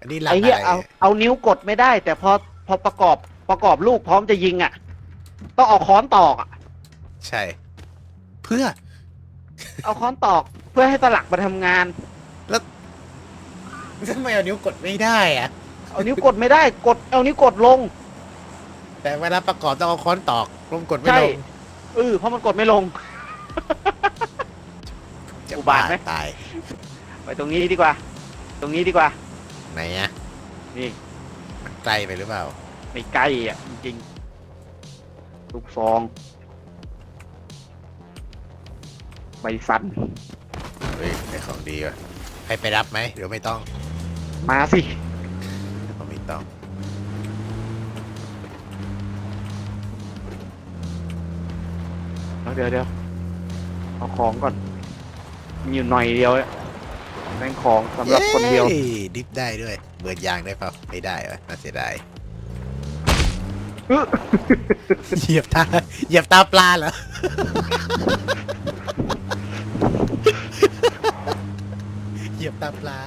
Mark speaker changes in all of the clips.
Speaker 1: อันนี้หลัก
Speaker 2: ไอ้
Speaker 1: อะ
Speaker 2: เหี้ย
Speaker 1: ไร
Speaker 2: เอาเอานิ้วกดไม่ได้ แต่พอพอประกอบประกอบลูกพร้อมจะยิงอะ ต้องเอาค้อนตอกอะ
Speaker 1: ใช่ เพื่อ
Speaker 2: เอาค้อนตอกเพื่อให้สลักมาทำงาน
Speaker 1: ทำไมเอานิ้วกดไม่ได้อะ
Speaker 2: เอานิ้วกดไม่ได้กดเอานิ้วกดลง
Speaker 1: แต่เวลาประกอบต้องเอาค้อนตอกลมกดไม่
Speaker 2: ใช่
Speaker 1: ลง
Speaker 2: เออเพราะมันกดไม่ลง
Speaker 1: จะ
Speaker 2: อุบาทไหม
Speaker 1: ตาย
Speaker 2: ไปตรงนี้ดีกว่า ตรงนี้ดีกว่า
Speaker 1: ไหนอะ
Speaker 2: นี่
Speaker 1: มันไกลไปหรือเปล่า
Speaker 2: ไม่ไกลอะ จริงๆลูกซองใบสัน
Speaker 1: เฮ้ยได้ของดีว่ะให้ไปรับไหมเดี๋ยวไม่ต้อง
Speaker 2: มาสิ
Speaker 1: เดี๋ยวก็ไม่ต้อง
Speaker 2: เดี๋ยวเดี๋ยวเอาของก่อน มีอยู่หน่อยเดียวเนี่ย แม่งของสำหรับคนเดียว
Speaker 1: ย้ดิฟได้ด้วย เบิร์ดยางได้เปล่าไม่ได้วะน่าเสียดาย
Speaker 2: อื้อ
Speaker 1: เหยียบตาเหยียบตาปลาเหรอ เหยียบตาปลา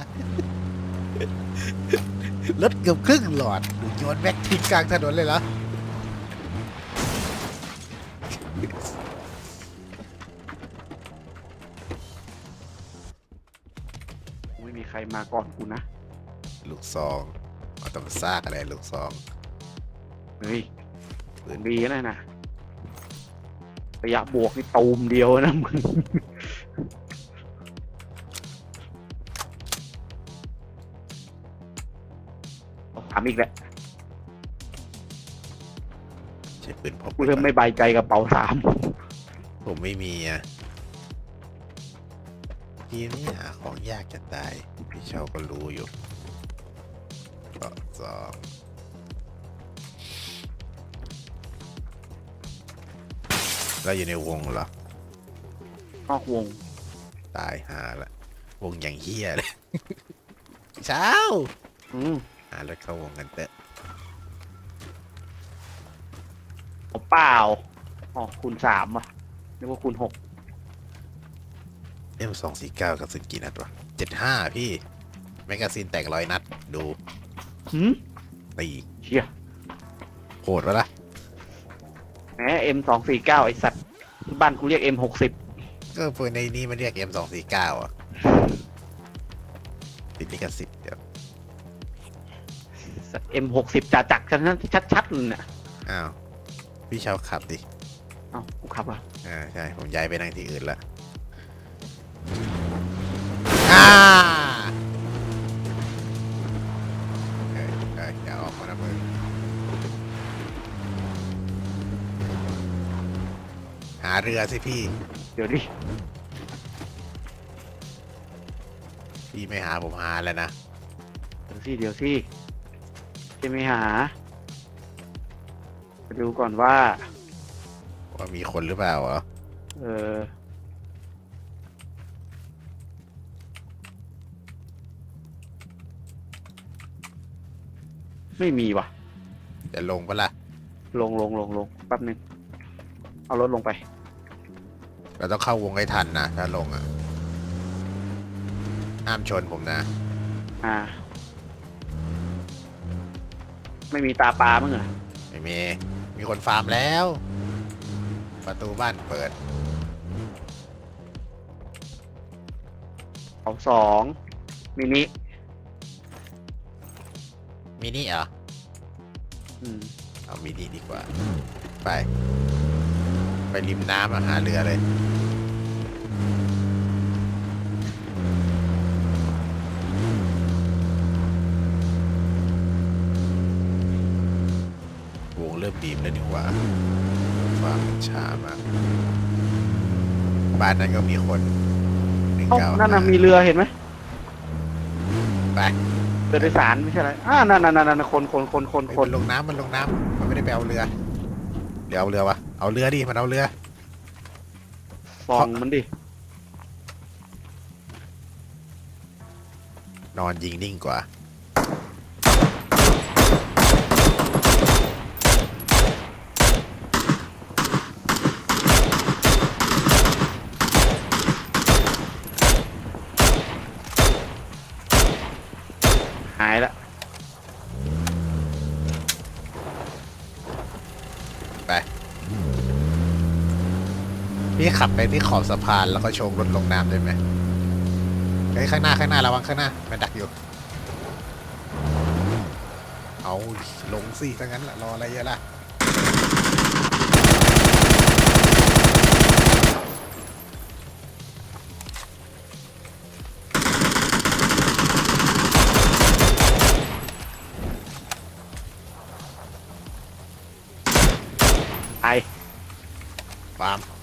Speaker 1: รถเกือบครึ่งหลอดดูโยนแม็กทิ้งกลางถนนเลยเหรอ
Speaker 2: รมาก่อนกูนะ
Speaker 1: ลูกซองเอาต้องซากอะไรลูกซอง
Speaker 2: เฮ้ย
Speaker 1: ปืน
Speaker 2: ดีนะนะระยะบวกนี่ตูมเดียวนะมึงถามอีกแหละ
Speaker 1: ใช้ปืนพก
Speaker 2: กูเริ่มไม่ใบายใจกับเป๋าสาม
Speaker 1: ผมไม่มีอะ ทีมนี้หาของยากจะตาย พี่เชาก็รู้อยู่ก็สองเราอยู่ในวงเหรอ
Speaker 2: นอกวง
Speaker 1: ตายหาละ วงอย่างเฮียเลยเช้า
Speaker 2: อืม
Speaker 1: หารถเข้าวงกันเตอะ
Speaker 2: เอาเปล่าอ๋อคูณสามอะนึกว่าคูณหก
Speaker 1: เอ็มสองสี่เก้ากระสุนกี่นัดวะเจ็ดห้าพี่ แมกกาซีนแตกร้อยนัด ดู
Speaker 2: หืม
Speaker 1: ตี
Speaker 2: เชี่ย
Speaker 1: โหดวะล่ะ
Speaker 2: แหมเอ็มสองสี่เก้าไอสัตว์ที่บ้านกูเรียกเอ็มหกสิบ
Speaker 1: ก็ปืนในนี้มันเรียก M สองสี่เก้าอะติดลิขสิทธิ์เดี๋ยว
Speaker 2: เอ็มหกสิบจ่าจักรชัดชัดชัดๆเลยน่ะ
Speaker 1: อ้าว พี่เชาวขับดิ
Speaker 2: เอ้ากูขับอะ
Speaker 1: อ่าใช่ ผมย้ายไปนั่งที่อื่นละ อ่าเอ้ยเอ้ยอย่าออกมานะมึงหาเรือสิพี่
Speaker 2: เดี๋ยวดิ
Speaker 1: พี่ไม่หาผมหาแล้วนะ
Speaker 2: เดี๋ยวสิเดี๋ยวสิจะไม่หาไปดูก่อนว่า
Speaker 1: ว่ามีคนหรือเปล่าเหรอ
Speaker 2: เออ ไม่มีว่ะ
Speaker 1: จะลงปะล่ะ
Speaker 2: ลงลงลงลงแป๊บนึง เอารถลงไป
Speaker 1: เราต้องเข้าวงให้ทันนะ ถ้าลงอะห้ามชนผมนะ
Speaker 2: อ่า ไม่มีตาปลามั้งเหรอ
Speaker 1: ไม่มี มีคนฟาร์มแล้ว ประตูบ้านเปิด
Speaker 2: เอาสองมินิ
Speaker 1: มินิเหรอ
Speaker 2: อืม
Speaker 1: เอามินิดีกว่า ไป ไปริมน้ำอะหาเรือเลย วงเริ่มบีบแล้วนี่หว่าความนช้ามากบ้านนั้นก็มีคนหนึ่ง
Speaker 2: เอ้า
Speaker 1: เก้า
Speaker 2: นั่นน่ะมีเรือเห็นไหม
Speaker 1: ไป
Speaker 2: เรือโดยสารไม่ใช่อะไรอ่านั่นนั่นนั่นคนคนคนคน
Speaker 1: ค
Speaker 2: คน
Speaker 1: นลงน้ำมันลงน้ำมันไม่ได้ไปเอาเรือเดี๋ยวเอาเรือวะเอาเรือดิมันเอาเรือ
Speaker 2: ฟองมันดิ
Speaker 1: นอนยิงนิ่งกว่าา
Speaker 2: ยละไป พี่
Speaker 1: ขับไปที่ขอบสะพานแล้วก็โชว์รถลงน้ำได้ไหมไอ้ข้างหน้าข้างหน้าระวังข้างหน้ามันดักอยู่ เอาลงสิถ้างั้นละรออะไรเยอะล่ะ
Speaker 2: ป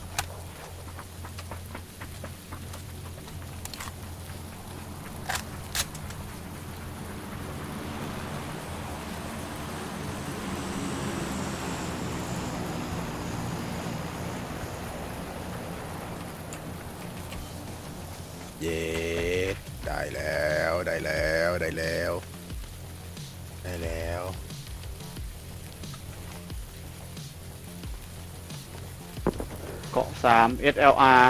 Speaker 1: เกาะ
Speaker 2: สาม SLR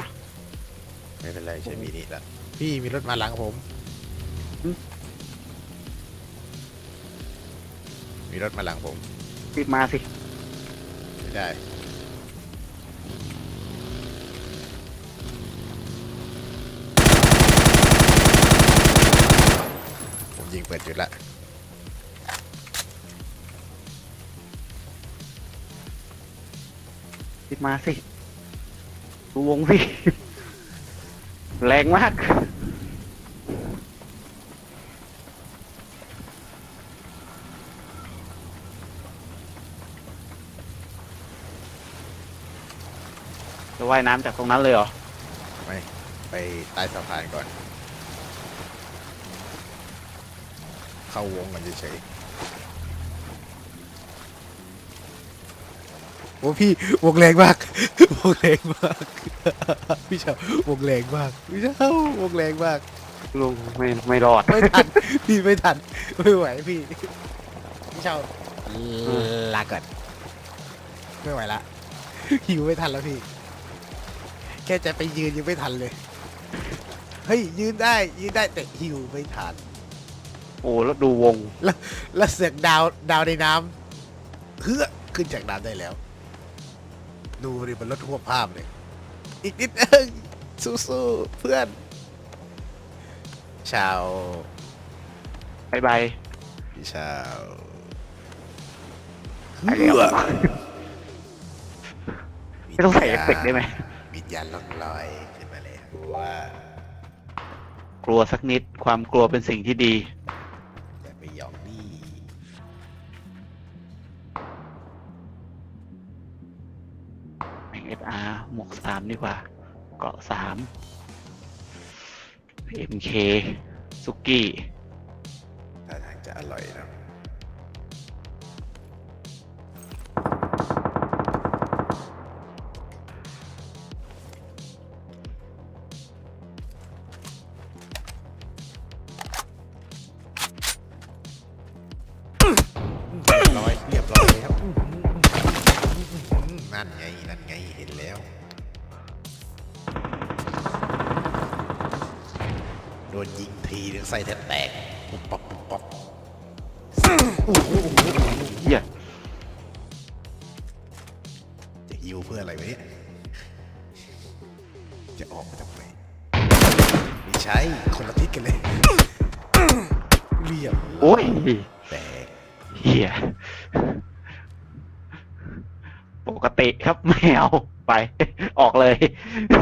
Speaker 1: ไม่เป็นไรใช่มีนี่ละพี่มีรถมาหลังผม
Speaker 2: หึ
Speaker 1: มีรถมาหลังผม
Speaker 2: ปิดมาสิ
Speaker 1: ไม่ได้ ผมยิงเปิดจุดละ
Speaker 2: ปิดมาสิ ดูวงสิแรงมาก จะว่ายน้ำจากตรงนั้นเลยเหรอ
Speaker 1: ไม่ไปใต้สะพานก่อน เข้าวงกันเฉยๆ โอ้พี่วงแรงมากวงแรงมาก พี่เชาววงแรงมากพี่เชาววงแรงมาก
Speaker 2: ลุงไม่ไม่รอด
Speaker 1: ไม่ทันพี่ไม่ทันไม่ไหวพี่พี่เชาลาก่อนไม่ไหวละหิวไม่ทันแล้วพี่ แค่จะไปยืนยังไม่ทันเลยเฮ้ยยืนได้ยืนได้แต่หิวไม่ทัน
Speaker 2: โอ้แล้วดูวง
Speaker 1: แล้วเสือกดาวดาวในน้ำเพื่อขึ้นจากน้ำได้แล้ว ดูดิมันลดทั่วภาพเลยอีกนิดนึงสู้ๆเพื่อน ชาว
Speaker 2: บายบาย
Speaker 1: พี่ชาว
Speaker 2: ไปแล้วไม่ต้องใส่เอฟเฟกต์ได้ไหม
Speaker 1: วิญญาณล่องลอยขึ้นมาเลยว่า
Speaker 2: กลัวสักนิดความกลัวเป็นสิ่งที่ดี แมงเอสอาร์หมวกสามดีกว่า เกาะสามเอ็มเคซุกี้
Speaker 1: ท่าทางจะอร่อยนะ โดนยิงทีนึงใส่แทบแตกปุ๊บปั๊บปุ๊บปั๊บโอ้โหโอ้โหโอ้โห
Speaker 2: เฮีย
Speaker 1: จะฮิวเพื่ออะไรวะเนี่ย จะออกมาทำไมไม่ใช่คนละทิศกันเลยเรียบ
Speaker 2: โอ้ย
Speaker 1: แตก
Speaker 2: เฮียปกติครับไม่เอาไป ออกเลย
Speaker 1: แม่